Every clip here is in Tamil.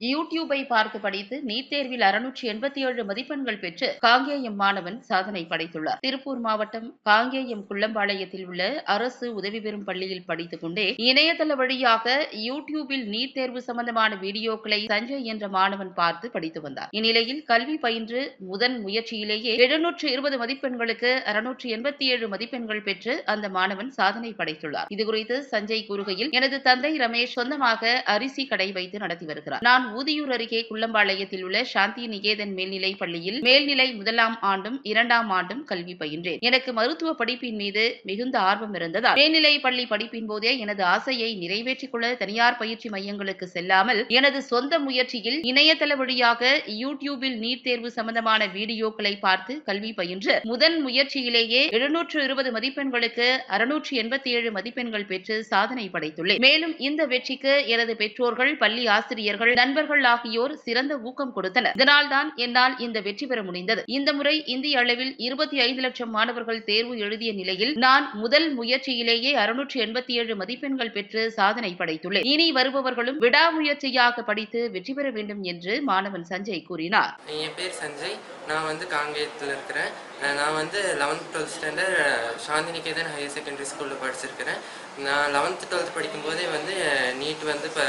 யூடியூபை பார்த்து படித்து நீட் தேர்வில் அறுநூற்றி எண்பத்தி ஏழு மதிப்பெண்கள் பெற்று காங்கேயம் மாணவன் சாதனை படைத்துள்ளார். திருப்பூர் மாவட்டம் காங்கேயம் குள்ளம்பாளையத்தில் உள்ள அரசு உதவி பெறும் பள்ளியில் படித்துக் கொண்டே இணையதள வழியாக யூடியூபில் நீட் தேர்வு சம்பந்தமான வீடியோக்களை சஞ்சய் என்ற மாணவன் பார்த்து படித்து வந்தார். இந்நிலையில் கல்வி பயின்று முதன் முயற்சியிலேயே எழுநூற்று இருபது மதிப்பெண்களுக்கு அறுநூற்று எண்பத்தி ஏழு மதிப்பெண்கள் பெற்று அந்த மாணவன் சாதனை படைத்துள்ளார். இதுகுறித்து சஞ்சய் கூறுகையில் எனது தந்தை ரமேஷ் சொந்தமாக அரிசி கடை வைத்து நடத்தி வருகிறார். நான் ஊதியூர் அருகே குள்ளம்பாளையத்தில் உள்ள சாந்தி நிகேதன் மேல்நிலை பள்ளியில் மேல்நிலை முதலாம் ஆண்டும் இரண்டாம் ஆண்டும் கல்வி பயின்றேன். எனக்கு மருத்துவ படிப்பின் மீது மிகுந்த ஆர்வம் இருந்ததால் மேல்நிலை பள்ளி படிப்பின் போதே எனது ஆசையை நிறைவேற்றிக் கொள்ள தனியார் பயிற்சி மையங்களுக்கு செல்லாமல் எனது சொந்த முயற்சியில் இணையதள வழியாக யூடியூபில் நீட் தேர்வு சம்பந்தமான வீடியோக்களை பார்த்து கல்வி பயின்று முதன் முயற்சியிலேயே எழுநூற்று இருபது மதிப்பெண்களுக்கு அறுநூற்று எண்பத்தி ஏழு மதிப்பெண்கள் பெற்று சாதனை படைத்துள்ளேன். மேலும் இந்த வெற்றிக்கு எனது பெற்றோர்கள் பள்ளி ஆசிரியர்கள் நண்பர்கள் ஆகியோர் சிறந்த ஊக்கம் கொடுத்தனர். இதனால்தான் என்னால் இந்த வெற்றி பெற முடிந்தது. இந்த முறை இந்திய அளவில் இருபத்தி ஐந்து லட்சம் மாணவர்கள் தேர்வு எழுதிய நிலையில் நான் முதல் முயற்சியிலேயே அறுநூற்று எண்பத்தி ஏழு மதிப்பெண்கள் பெற்று சாதனை படைத்துள்ளேன். இனி வருபவர்களும் விடாமுயற்சியாக படித்து வெற்றி பெற வேண்டும் என்று மாணவன் சஞ்சய் கூறினார். என் பேர் சஞ்சய். நான் வந்து காங்கேயத்தில் இருக்கிறேன். நான் வந்து eleventh twelfth standard Santiniketan higher secondary ஸ்கூலில் படிச்சிருக்கிறேன். நான் லெவன்த் டுவெல்த் படிக்கும்போதே வந்து நீட் வந்து இப்போ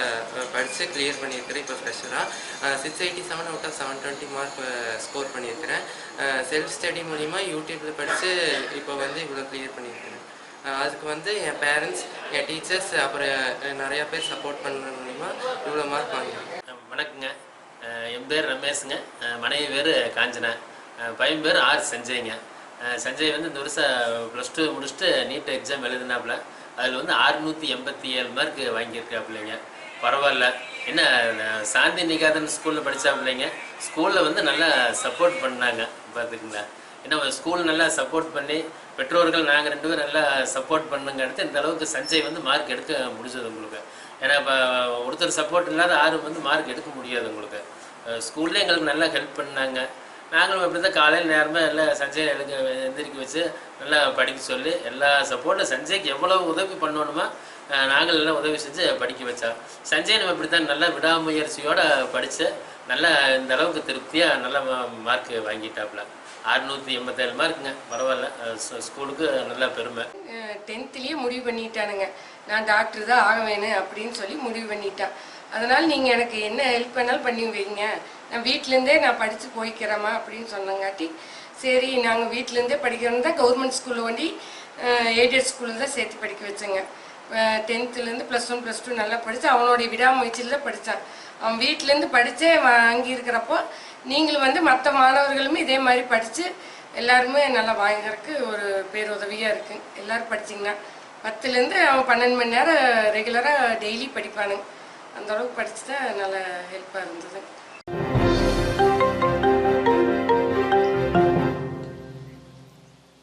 படித்து கிளியர் பண்ணியிருக்கிறேன். இப்போ ஃப்ரெஷராக six eighty seven out of seven twenty mark score பண்ணியிருக்கிறேன். செல்ஃப் ஸ்டடி மூலிமா யூடியூப்பில் படித்து இப்போ வந்து இவ்வளோ கிளியர் பண்ணியிருக்கிறேன். அதுக்கு வந்து என் பேரண்ட்ஸ் என் டீச்சர்ஸ் அப்புறம் நிறையா பேர் சப்போர்ட் பண்ண மூலிமா இவ்வளோ மார்க் வாங்கியிருக்கேன். வணக்கங்க. என் பேர் ரமேஷுங்க. மனைவி பேர் காஞ்சனா. பையன் பேர் ஆர் சஞ்சய்ங்க. சஞ்சய் வந்து இந்த வருஷம் ப்ளஸ் டூ முடிச்சுட்டு நீட் எக்ஸாம் எழுதினாப்புல. அதில் வந்து ஆறுநூற்றி எண்பத்தி ஏழு மார்க் வாங்கியிருக்காப்புலைங்க. பரவாயில்ல. என்ன சாந்தி நிகாதன் ஸ்கூலில் படித்தா பிள்ளைங்க ஸ்கூலில் வந்து நல்லா சப்போர்ட் பண்ணாங்க பார்த்துக்குங்க ஏன்னா ஸ்கூல் நல்லா சப்போர்ட் பண்ணி பெற்றோர்கள் நாங்கள் ரெண்டு பேரும் நல்லா சப்போர்ட் பண்ணுங்க அடுத்து இந்த அளவுக்கு சஞ்சய் வந்து மார்க் எடுக்க முடிஞ்சது உங்களுக்கு. ஏன்னா இப்போ ஒருத்தர் சப்போர்ட் இல்லாத ஆறு வந்து மார்க் எடுக்க முடியாது உங்களுக்கு. ஸ்கூல்லே எங்களுக்கு நல்லா ஹெல்ப் பண்ணாங்க. நாங்களும் எப்படி தான் காலையில் நேரமாக எல்லாம் சஞ்சய் எழுக்க எந்திரிக்க வச்சு நல்லா படிக்க சொல்லி எல்லா சப்போர்ட்டும் சஞ்சய்க்கு எவ்வளோ உதவி பண்ணணுமோ நாங்கள் எல்லாம் உதவி செஞ்சு படிக்க வச்சோம். சஞ்சய் நம்ம இப்படி தான் நல்லா விடாமுயற்சியோடு படித்து நல்லா இந்த அளவுக்கு திருப்தியாக நல்லா மார்க் வாங்கிட்டாப்புல. அறுநூற்றி எண்பத்தேழு மார்க்குங்க பரவாயில்ல. ஸ்கூலுக்கு நல்லா பெருமை. டென்த்துலேயே முடிவு பண்ணிட்டானுங்க. நான் டாக்டர் தான் ஆக வேணும் அப்படின்னு சொல்லி முடிவு பண்ணிட்டேன். அதனால் நீங்கள் எனக்கு என்ன ஹெல்ப் பண்ணாலும் பண்ணி வைங்க. நான் வீட்டிலேருந்தே நான் படித்து போய்க்கிறேம்மா அப்படின்னு சொன்னங்காட்டி சரி நாங்கள் வீட்டிலேருந்தே படிக்கிறோம் தான் கவர்மெண்ட் ஸ்கூலில் வண்டி எய்டட் ஸ்கூலில் தான் சேர்த்து படிக்க வச்சேங்க. டென்த்துலேருந்து ப்ளஸ் ஒன் ப்ளஸ் டூ நல்லா படித்து அவனுடைய விடாமுயற்சியில் தான் படித்தான் அவன் வீட்டிலேருந்து படித்தே வாங்கியிருக்கிறப்போ நீங்களும் வந்து மற்ற மாணவர்களுமே இதே மாதிரி படித்து எல்லாருமே நல்லா வாங்கிறதுக்கு ஒரு பேருதவியாக இருக்குது எல்லோரும் படிச்சிங்கன்னா பத்துலேருந்து அவன் பன்னெண்டு மணி நேரம் ரெகுலராக டெய்லி படிப்பானுங்க. அந்த அளவுக்கு படிச்சு தான் நல்லா ஹெல்ப்பாக இருந்தது.